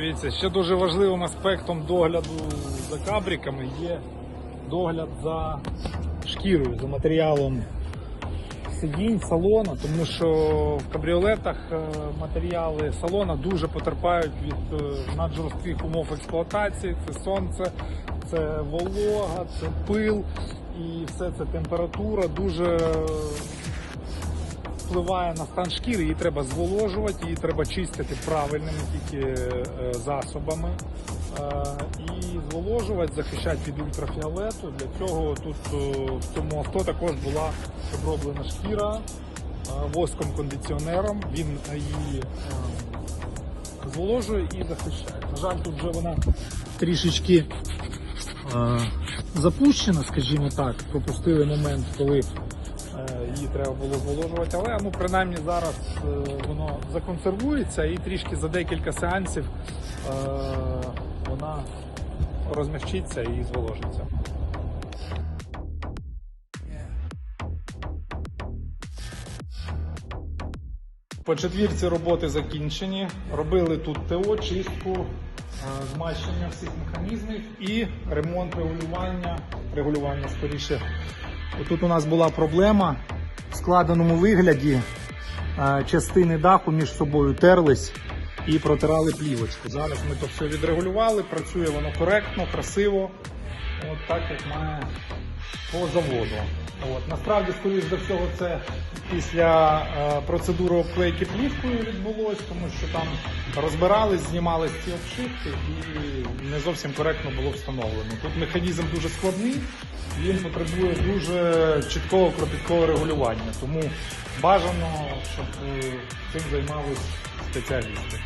Дивіться, ще дуже важливим аспектом догляду за кабриками є догляд за шкірою, за матеріалом сидінь, салона, тому що в кабріолетах е, матеріали салона дуже потерпають від е, наджорстких умов експлуатації. Це сонце, це волога, це пил і все це температура дуже впливає на стан шкіри, її треба зволожувати, її треба чистити правильними тільки е, засобами. Е, І зволожувати, захищати від ультрафіолету. Для цього тут е, в цьому авто також була оброблена шкіра воском кондиціонером. Він її зволожує і захищає. На жаль, тут вже вона трішечки запущена, скажімо так, пропустили момент, коли її треба було зволожувати, але ну, принаймні зараз е, воно законсервується і трішки за декілька сеансів е, вона розмягчиться і зволожиться. По четвірці роботи закінчені. Робили тут ТО, чистку, е, змащення всіх механізмів і ремонт регулювання, регулювання скоріше. Тут у нас була проблема в складеному вигляді. е, Частини даху між собою терлись і протирали плівочку. Зараз ми то все відрегулювали, працює воно коректно, красиво, от так як має по заводу. От. Насправді, скоріш за всього, це після е, процедури обклейки плівкою відбулось, тому що там розбирались, знімались ці обшивки і не зовсім коректно було встановлено. Тут механізм дуже складний, він потребує дуже чіткого кропіткого регулювання. Тому бажано, щоб е, цим займалися спеціалісти.